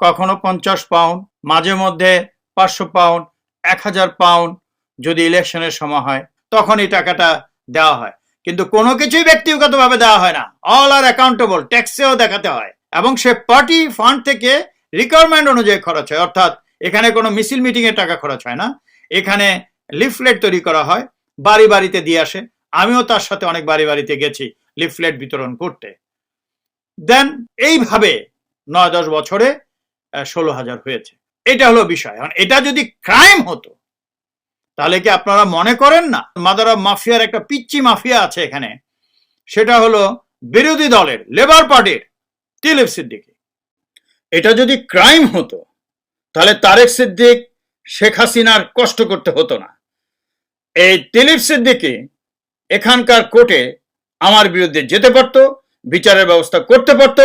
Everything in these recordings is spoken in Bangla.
কখনো পঞ্চাশ পাউন্ড মাঝে মধ্যে পাঁচশো পাউন্ড এক হাজার পাউন্ড যদি ইলেকশনের সময় হয় তখন এই টাকাটা দেওয়া হয়। কিন্তু কোনো কিছুই ব্যক্তিগতভাবে দেওয়া হয় না। অল আর অ্যাকাউন্টেবল ট্যাক্সেও দেখাতে হয়। এবং সে পার্টি ফান্ড থেকে রিকোয়ারমেন্ট অনুযায়ী খরচ হয়। অর্থাৎ এখানে কোনো মিছিল মিটিং এর টাকা খরচ হয় না। এখানে লিফলেট তৈরি করা হয়, বাড়ি বাড়িতে দিয়ে আসে। আমিও তার সাথে অনেক বাড়ি বাড়িতে গেছি লিফলেট বিতরণ করতে। দেন এইভাবে নয় দশ বছরে ষোলো হাজার হয়েছে। এটা হলো বিষয়। এটা যদি ক্রাইম হতো, তাহলে কি আপনারা মনে করেন না? মাদার মাফিয়ার একটা পিচ্চি মাফিয়া আছে এখানে। সেটা হলো বিরোধী দলের লেবার পার্টির তিলিপ সিদ্দিকি। এটা যদি ক্রাইম হতো, তাহলে তারেক সিদ্দিক, শেখ হাসিনার কষ্ট করতে হতো না। এই তিলিপ সিদ্দিকি এখানকার কোর্টে আমার বিরুদ্ধে যেতে পারতো, বিচারের ব্যবস্থা করতে পারতো।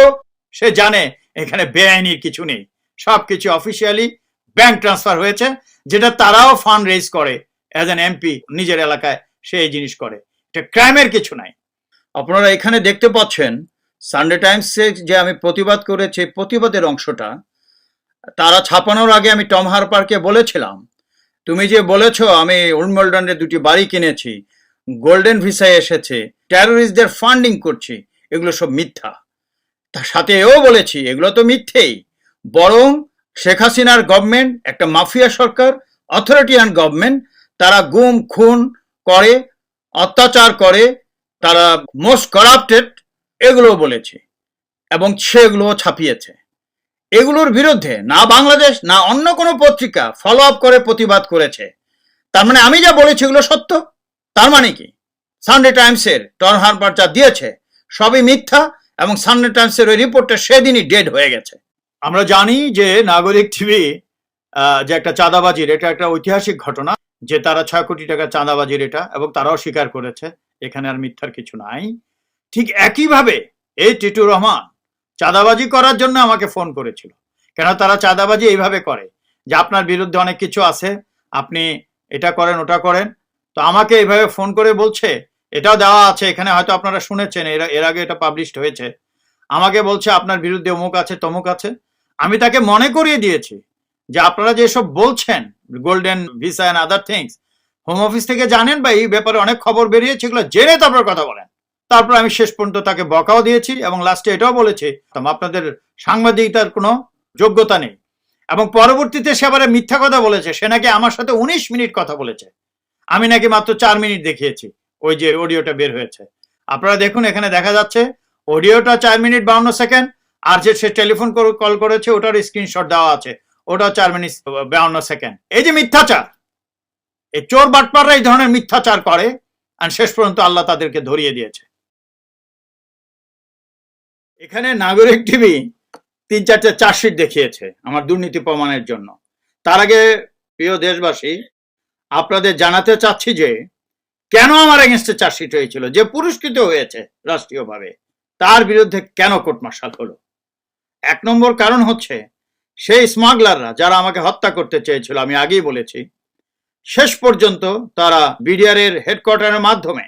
সে জানে এখানে বেআইনির কিছু নেই। সবকিছু অফিসিয়ালি ব্যাংক ট্রান্সফার হয়েছে, যেটা তারাও ফান্ড রেজ করে অ্যাজ এন এমপি নিজের এলাকায় সে এই জিনিস করে। এটা ক্রাইমের কিছু নাই। আপনারা এখানে দেখতে পাচ্ছেন সানডে টাইমসে যে আমি প্রতিবাদ করেছি প্রতিবাদের অংশটা, তারা ছাপানোর আগে আমি টম হারপারকে বলেছিলাম, তুমি যে বলেছ আমি উলমল্ডনের দুটি বাড়ি কিনেছি গোল্ডেন ভিসায় এসেছে টেরোরিস্টদের ফান্ডিং করছি, এগুলো সব মিথ্যা। তার সাথে এও বলেছি, এগুলো তো মিথ্যেই। বরং শেখ হাসিনার গভর্নমেন্ট একটা মাফিয়া সরকার অথরিটিয়ান গভর্নমেন্ট তারা গুম, খুন করে, অত্যাচার করে, তারা মোস্ট করাপ্টেড এগুলো বলেছে এবং সেগুলো ছাপিয়েছে। এগুলোর বিরুদ্ধে না বাংলাদেশ, না অন্য কোনো পত্রিকা ফলো আপ করে প্রতিবাদ করেছে। তার মানে আমি যা বলেছি এগুলো সত্য। তার মানে কি? সানডে টাইমসের টন হারবার যা দিয়েছে, সবই মিথ্যা এবং সানডে টাইমসের ওই রিপোর্টটা সেদিনই ডেড হয়ে গেছে। আমরা জানি যে নাগরিক টিভি যে একটা চাঁদাবাজির, এটা একটা ঐতিহাসিক ঘটনা, যে তারা ছয় কোটি টাকা চাঁদাবাজির এটা, এবং তারাও স্বীকার করেছে, এখানে আর মিথ্যার কিছু নাই। ঠিক একইভাবে এই টিটু রহমান চাঁদাবাজি করার জন্য আমাকে ফোন করেছিল। কেন তারা চাঁদাবাজি এইভাবে করে? যে আপনার বিরুদ্ধে অনেক কিছু আছে, আপনি এটা করেন, ওটা করেন। তো আমাকে এইভাবে ফোন করে বলছে, এটাও দেওয়া আছে, এখানে হয়তো আপনারা শুনেছেন, এর এর আগে এটা পাবলিশড হয়েছে। আমাকে বলছে, আপনার বিরুদ্ধে অমুক আছে, তমুক আছে। আমি তাকে মনে করিয়ে দিয়েছি যে আপনারা যেসব বলছেন golden visa and other things home office থেকে জানেন বা এই ব্যাপারে অনেক খবর বেরিয়েছে, এগুলো জেনে তারপর কথা বলেন। তারপর আমি শেষ পর্যন্ত তাকে বকাও দিয়েছি এবং লাস্টে এটাও বলেছি আপনাদের সাংবাদিকতার কোনো যোগ্যতা নেই। এবং পরবর্তীতে সে আবার মিথ্যা কথা বলেছে, সে নাকি আমার সাথে উনিশ মিনিট কথা বলেছে। আমি নাকি মাত্র চার মিনিট দেখিয়েছি, ওই যে অডিওটা বের হয়েছে। আপনারা দেখুন, এখানে দেখা যাচ্ছে অডিওটা চার মিনিট বাউন্ন সেকেন্ড আর যে সে টেলিফোন কল করেছে, ওটার স্ক্রিনশট দেওয়া আছে। ওটা চার মিনিট বাউন্ন সেকেন্ড এই যে মিথ্যাচার, এই চোর বাটপাররা এই ধরনের মিথ্যাচার করে আর শেষ পর্যন্ত আল্লাহ তাদেরকে ধরিয়ে দিয়েছে। এখানে নাগরিক টিভি তিন চারটে চার্জশিট দেখিয়েছে আমার দুর্নীতি প্রমাণের জন্য। তার আগে, প্রিয় দেশবাসী, আপনাদের জানাতে চাচ্ছি যে, কেন আমার এগেনস্টে চার্জশিট হয়েছিল? যে পুরস্কৃত হয়েছে রাষ্ট্রীয়ভাবে, তার বিরুদ্ধে কেন কোর্ট মার্শাল হলো? এক নম্বর কারণ হচ্ছে সেই স্মাগলাররা যারা আমাকে হত্যা করতে চেয়েছিল, আমি আগেই বলেছি। শেষ পর্যন্ত তারা বিডিআর এর হেডকোয়ার্টারের মাধ্যমে,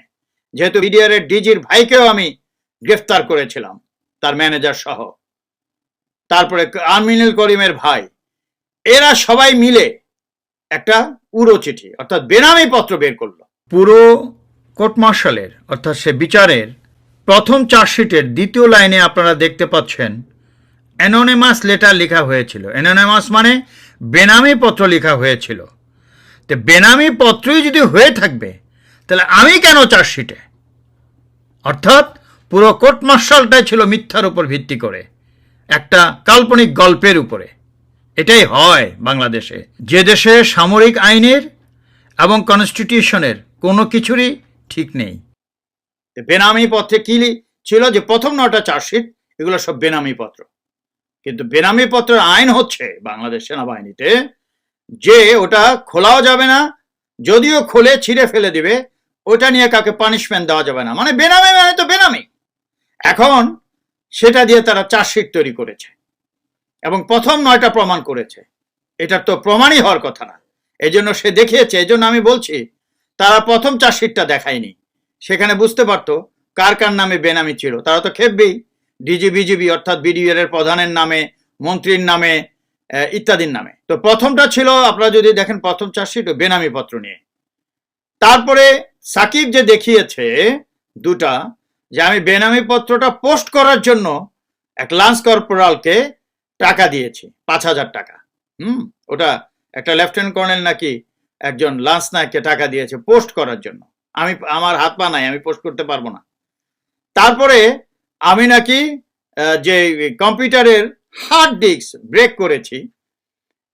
যেহেতু বিডিআর এর ডিজির ভাইকেও আমি গ্রেফতার করেছিলাম, তার ম্যানেজার সহ। তারপরে আমিনুল করিমের ভাই, এরা সবাই মিলে একটা উড়ো চিঠি অর্থাৎ বেনামি পত্র বের করল। পুরো কোর্ট মার্শালের, অর্থাৎ সে বিচারের প্রথম চার্জশিটের দ্বিতীয় লাইনে আপনারা দেখতে পাচ্ছেন অ্যানোনেমাস লেটার লেখা হয়েছিল। অ্যানোনেমাস মানে বেনামি পত্র লেখা হয়েছিল। তো বেনামি পত্রই যদি হয়ে থাকবে, তাহলে আমি কেন চার্জশিটে? অর্থাৎ পুরো কোর্ট মার্শালটাই ছিল মিথ্যার উপর ভিত্তি করে। একটা কাল্পনিক গল্পের উপরে। এটাই হয় বাংলাদেশে। যে দেশে সামরিক আইনের এবং কনস্টিটিউশনের কোনো কিছুরই ঠিক নেই। বেনামি পত্রে কি ছিল? যে প্রথম নটা চার্জশিট, এগুলো সব বেনামি পত্র। কিন্তু বেনামি পত্রের আইন হচ্ছে বাংলাদেশ সেনাবাহিনীতে যে ওটা খোলাও যাবে না, যদিও খোলে ছিঁড়ে ফেলে দিবে, ওটা নিয়ে কাকে পানিশমেন্ট দেওয়া যাবে না। মানে বেনামি মানে তো বেনামি। এখন সেটা দিয়ে তারা চার্জশিট তৈরি করেছে এবং প্রথম নয়টা প্রমাণ করেছে। এটার তো প্রমাণই হওয়ার কথা না। এই জন্য সে দেখিয়েছে, এই জন্য আমি বলছি, তারা প্রথম চার্জশিটটা দেখায়নি। সেখানে বুঝতে পারতো কার কার নামে বেনামি ছিল। তারা তো খেপবেই। ডিজি বিজিবি অর্থাৎ বিডিআর এর প্রধানের নামে, মন্ত্রীর নামে ইত্যাদির নামে। তো প্রথমটা ছিল, আপনারা যদি দেখেন প্রথম চার্জশিট, বেনামি পত্র নিয়ে। তারপরে সাকিব যে দেখিয়েছে দুটা, যে আমি বেনামি পত্রটা পোস্ট করার জন্য এক লান্স কর্পোরালকে টাকা দিয়েছি, পাঁচ হাজার টাকা। হুম? ওটা একটা লেফটেন্যান্ট কর্নেল নাকি একজন লান্স নায়ককে টাকা দিয়েছে, পোস্ট করার জন্য। আমি, আমার হাত পা নাই, আমি পোস্ট করতে পারব না। তারপরে আমি নাকি যে কম্পিউটারের হার্ড ডিস্ক ব্রেক করেছি,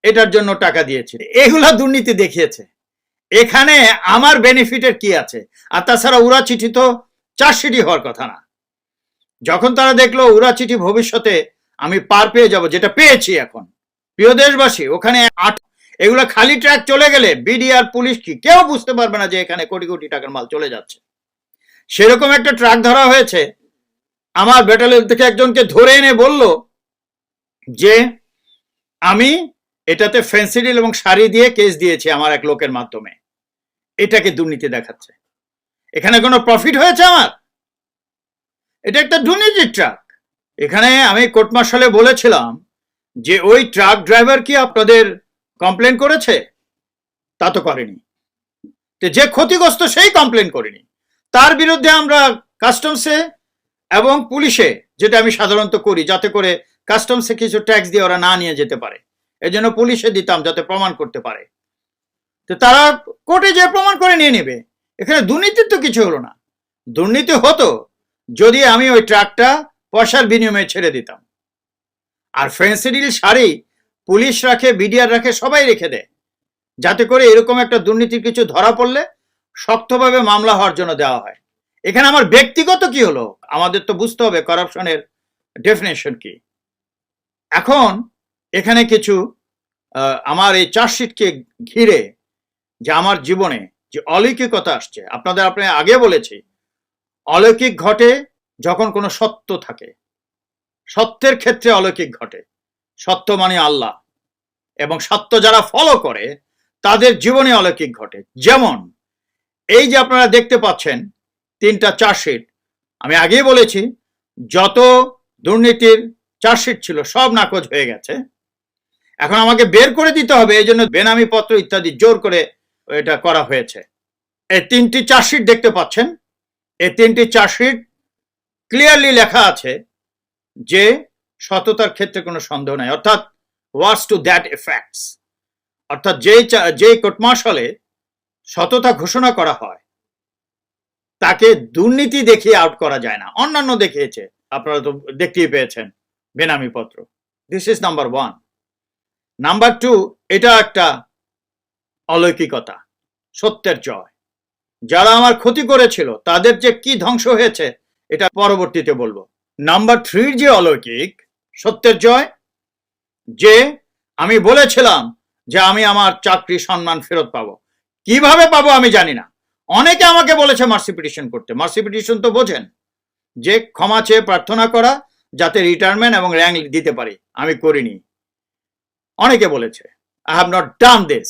এটার জন্য টাকা দিয়েছি। এগুলা দুর্নীতি দেখিয়েছে। এখানে আমার বেনিফিটের কি আছে? আর তাছাড়া উড়া চিঠি তো চার্জশিটই হওয়ার কথা না। যখন তারা দেখল উড়া চিঠি ভবিষ্যতে আমি পার পেয়ে যাব, যেটা পেয়েছি এখন। প্রিয় দেশবাসী, ওখানে আট, এগুলো খালি ট্র্যাক চলে গেলে বিডিআর পুলিশ কি? কেউ বুঝতে পারবে না যে এখানে কোটি কোটি টাকার মাল চলে যাচ্ছে। সেরকম একটা ট্রাক ধরা হয়েছে আমার ব্যাটালিয়ন থেকে একজনকে ধরে এনে বলল যে, আমি এটাতে ফেন্সিডিল এবং শাড়ি দিয়ে কেস দিয়েছি আমার এক লোকের মাধ্যমে। এটাকে দুর্নীতি দেখাচ্ছে। এখানে কোনো প্রফিট হয়েছে আমার? এটা একটা দুর্নীতির ট্রাক এখানে আমি কোর্ট মার্শালে বলেছিলাম যে, ওই ট্রাক ড্রাইভার কি আপনাদের কমপ্লেন করেছে? তা তো করেনি। যে ক্ষতিগ্রস্ত সেই কমপ্লেন করেনি। তার বিরুদ্ধে আমরা কাস্টমসে এবং পুলিশে, যেটা আমি সাধারণত করি, যাতে করে কাস্টমসে কিছু ট্যাক্স দিয়ে ওরা না নিয়ে যেতে পারে। এই জন্য পুলিশে দিতাম যাতে প্রমাণ করতে পারে। তো তারা কোর্টে যে প্রমাণ করে নিয়ে নেবে। এখানে দুর্নীতির তো কিছু হলো না। দুর্নীতি হতো যদি আমি ওই ট্রাকটা পয়সার বিনিময়ে ছেড়ে দিতাম। আর ফেন্সিডিল শাড়ি পুলিশ রাখে বিডিআর রাখে, সবাই রেখে দেয়। যাতে করে এরকম একটা দুর্নীতির কিছু ধরা পড়লে শক্তভাবে মামলা হওয়ার জন্য দেওয়া হয়। এখানে আমার ব্যক্তিগত কি হলো? আমাদের তো বুঝতে হবে করাপশনের ডেফিনেশন কি। এখন এখানে কিছু আমার এই চার্জশিটকে ঘিরে যে আমার জীবনে যে অলৌকিকতা আসছে, আপনাদের আপনি আগে বলেছি, অলৌকিক ঘটে যখন কোনো সত্য থাকে। সত্যের ক্ষেত্রে অলৌকিক ঘটে। সত্য মানে আল্লাহ। এবং সত্য যারা ফলো করে, তাদের জীবনে অলৌকিক ঘটে। যেমন, এই যে আপনারা দেখতে পাচ্ছেন তিনটা চার্জশিট আমি আগেই বলেছি, যত দুর্নীতির চার্জশিট ছিল, সব নাকচ হয়ে গেছে। এখন আমাকে বের করে দিতে হবে, এই জন্য বেনামি পত্র ইত্যাদি জোর করে এটা করা হয়েছে। এই তিনটি চার্জশিট দেখতে পাচ্ছেন। এই তিনটি চার্জশিট ক্লিয়ারলি লেখা আছে যে সততার ক্ষেত্রে কোনো সন্দেহ নাই। অর্থাৎ ওয়ার্স টু দ্যাট এফেক্টস অর্থাৎ যেই যেই কোর্ট মার্শালে সততা ঘোষণা করা হয় তাকে দুর্নীতি দেখিয়ে আউট করা যায় না। অন্যান্য দেখিয়েছে, আপনারা তো দেখতেই পেয়েছেন, বেনামি পত্র। This is number one number two এটা একটা অলৌকিকতা, সত্যের জয়। যারা আমার ক্ষতি করেছিল, তাদের যে কি ধ্বংস হয়েছে, এটা পরবর্তীতে বলব। নাম্বার থ্রির যে অলৌকিক, সত্যের জয়, যে আমি বলেছিলাম যে আমি আমার চাকরি সম্মান ফেরত পাবো। কীভাবে পাবো আমি জানি না। অনেকে আমাকে বলেছে মার্সি পিটিশন করতে। মার্সি পিটিশন তো বোঝেন যে ক্ষমা চেয়ে প্রার্থনা করা যাতে রিটায়ারমেন্ট এবং র্যাঙ্ক দিতে পারি। আমি করিনি। অনেকে বলেছে I have not done this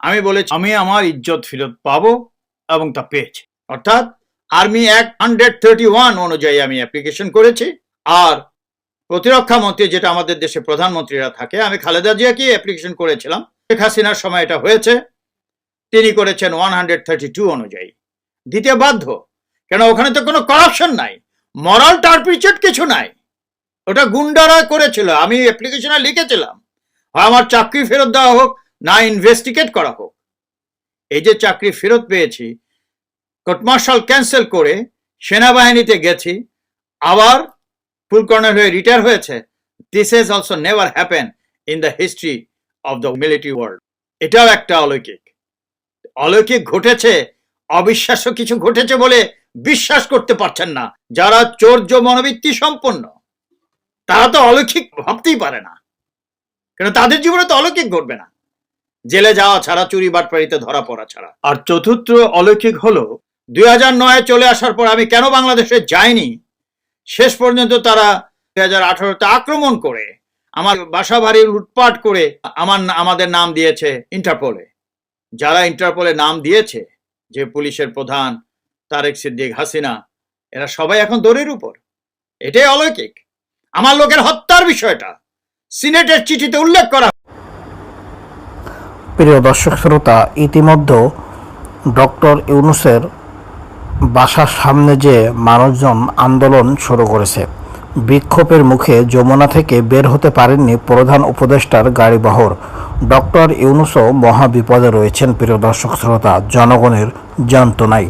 আমি বলেছি, আমি আমার ইজ্জত ফেরত পাবো এবং তা পেয়েছি। অর্থাৎ army act hundred thirty one অনুযায়ী আমি অ্যাপ্লিকেশন করেছি। আর প্রতিরক্ষা মন্ত্রী যেটা আমাদের দেশে প্রধানমন্ত্রীরা থাকে, আমি খালেদা জিয়াকে অ্যাপ্লিকেশন করেছিলাম। শেখ হাসিনার সময় এটা হয়েছে। তিনি করেছেন ওয়ান হান্ড্রেড থার্টি টু অনুযায়ী। দিতে বাধ্য। কেন ওখানে তো কোনো করাপশন নাই। মরাল টার্পিচেট কিছু নাই। ওটা গুন্ডারা করেছিল। আমি অ্যাপ্লিকেশনে লিখেছিলাম। আমার চাকরি ফেরত দেওয়া হোক, না ইনভেস্টিগেট করা হোক। এই যে চাকরি ফেরত পেয়েছি কোর্ট মার্শাল ক্যান্সেল করে সেনাবাহিনীতে গেছি, আবার ফুল হয়ে রিটায়ার হয়েছে। This is also never happen in the history of the military world এটাও একটা অলৌকিক। অলৌকিক ঘটেছে, অবিশ্বাস্য কিছু ঘটেছে বলে বিশ্বাস করতে পারছেন না। যারা চৌর্য মনোবৃত্তি সম্পন্ন, তারা তো অলৌকিক ভাবতেই পারে না। কেন তাদের জীবনে তো অলৌকিক ঘটবে না। জেলে যাওয়া ছাড়া, চুরি, বাটপাড়িতে ধরা পড়া ছাড়া। আর চতুর্থ অলৌকিক হলো, দুই হাজার নয় চলে আসার পর আমি কেন বাংলাদেশে যাইনি? শেষ পর্যন্ত তারা দুই হাজার আঠারোতে আক্রমণ করে, আমার বাসা বাড়ি লুটপাট করে আমার, আমাদের নাম দিয়েছে ইন্টারপোলে যারা ইন্টারপোলে নাম দিয়েছে যে পুলিশের প্রধান তারেক সিদ্দিক হাসিনা, এরা সবাই এখন দড়ির উপর। এটাই অলৌকিক। আমার লোকের হত্যার বিষয়টা সিনেটের চিঠিতে উল্লেখ করা প্রিয় দর্শক শ্রোতা ইতিমধ্যে ডক্টর ইউনুসের বাসার সামনে যে মানুষজন আন্দোলন শুরু করেছে বিক্ষোভের মুখে যমুনা থেকে বের হতে পারেননি প্রধান উপদেষ্টার গাড়িবহর ডক্টর ইউনুসও মহাবিপদে রয়েছেন, প্রিয় দর্শক শ্রোতা, জনগণের যন্ত্রণায়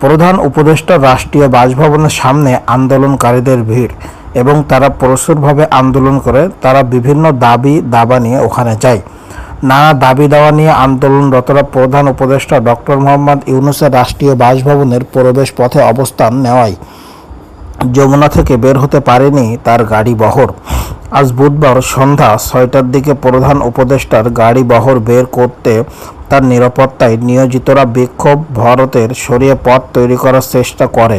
প্রধান উপদেষ্টা রাষ্ট্রীয় বাসভবনের সামনে আন্দোলনকারীদের ভিড় এবং তারা প্রচুরভাবে আন্দোলন করে, তারা বিভিন্ন দাবি, দাবা নিয়ে ওখানে যায়। নানা দাবি দাওয়া নিয়ে আন্দোলনরতরা প্রধান উপদেষ্টা ডক্টর মোহাম্মদ ইউনুসের রাষ্ট্রীয় বাসভবনের প্রবেশ পথে অবস্থান নেওয়ায়। যমুনা থেকে বের হতে পারেনি তার গাড়ি বহর। আজ বুধবার সন্ধ্যা ছয়টার দিকে প্রধান উপদেষ্টার গাড়ি বহর বের করতে তার নিরাপত্তায় নিয়োজিতরা বিক্ষোভ ভারতের সরিয়ে পথ তৈরি করার চেষ্টা করে।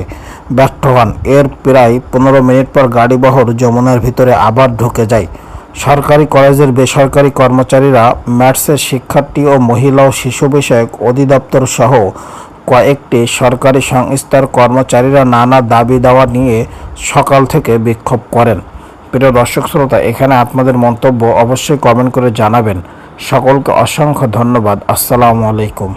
ব্যর্থ হন। এর প্রায় পনেরো মিনিট পর গাড়ি বহর যমুনার ভিতরে আবার ঢুকে যায়। সরকারি কলেজের বেসরকারি কর্মচারীরা ম্যাটসের শিক্ষার্থী ও মহিলা ও শিশু বিষয়ক অধিদপ্তর সহ কয়েকটি সরকারি সংস্থার কর্মচারীরা নানা দাবি দাওয়া নিয়ে সকাল থেকে বিক্ষোভ করেন। প্রিয় দর্শক শ্রোতা, এখানে আপনাদের মন্তব্য অবশ্যই কমেন্ট করে জানাবেন। সকলকে অসংখ্য ধন্যবাদ। আসসালামু আলাইকুম।